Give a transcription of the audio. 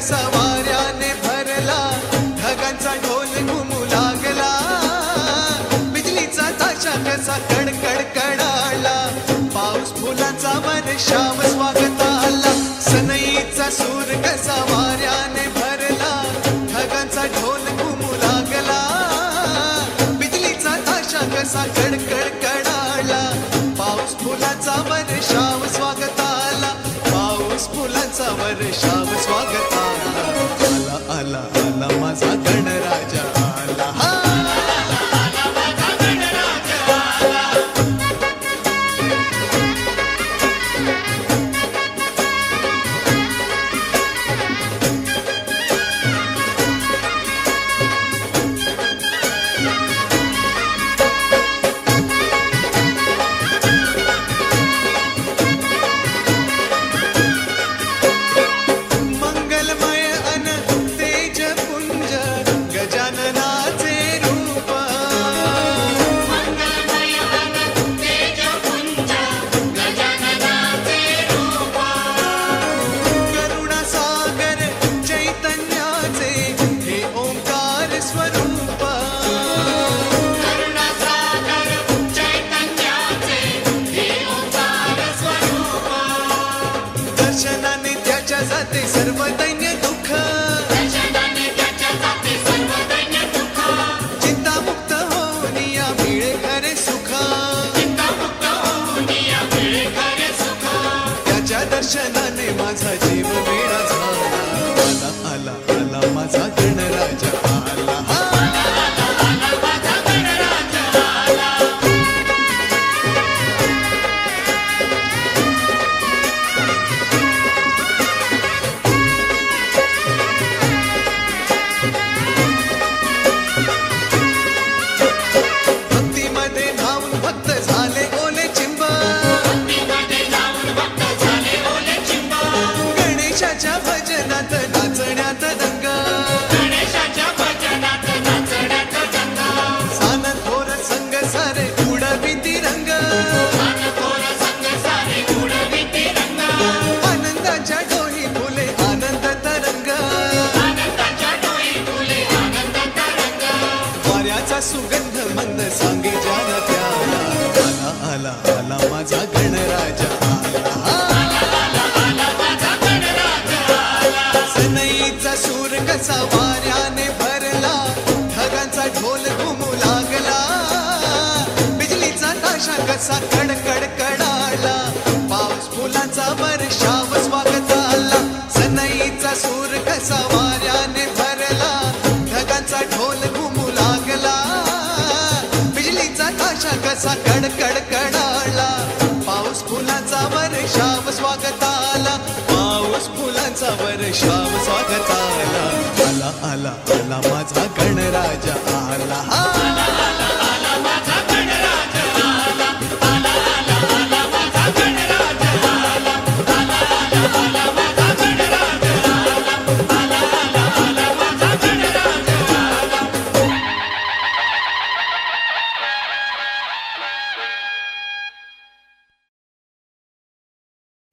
सवाऱ्याने भरला. ढगांचा ढोल घुमू लागला. बिजलीचा ताशा कसा कडकड कडाला पाऊस फुलांचा वर्षाव स्वागत आला. सनईचा सूर कसा वाऱ्याने भरला. ढगांचा ढोल घुमू लागला. बिजलीचा ताशा कसा कडकड कडाला पाऊस फुलाचा वर्षाव स्वागत आला. पाऊस फुलाचा श्याम स्वागत आला आला माझा गणराजा. जाते सर्व दैन्य दुःख. चिंतामुक्त होऊन या मिळे खरे सुख. त्याच्या दर्शनाने माझा जीव वेळा झाला. आला आला आला माझा गणराजा सुगंध मंद सांगे जाना त्याला आला आला आला माझा गणराजा. सनईचा सूर कसा वाऱ्याने भरला. ढगांचा ढोल घुमू लागला. बिजलीचा ताशा कसा कडकड कडाला. पाऊस फुलांचा फुलाचा कडकड कडाला पाऊस फुलाचा वर्षाव स्वागताला पाऊस फुलांचा वर्षाव स्वागत आला आला आला आला माझा गणराजा आला. हा!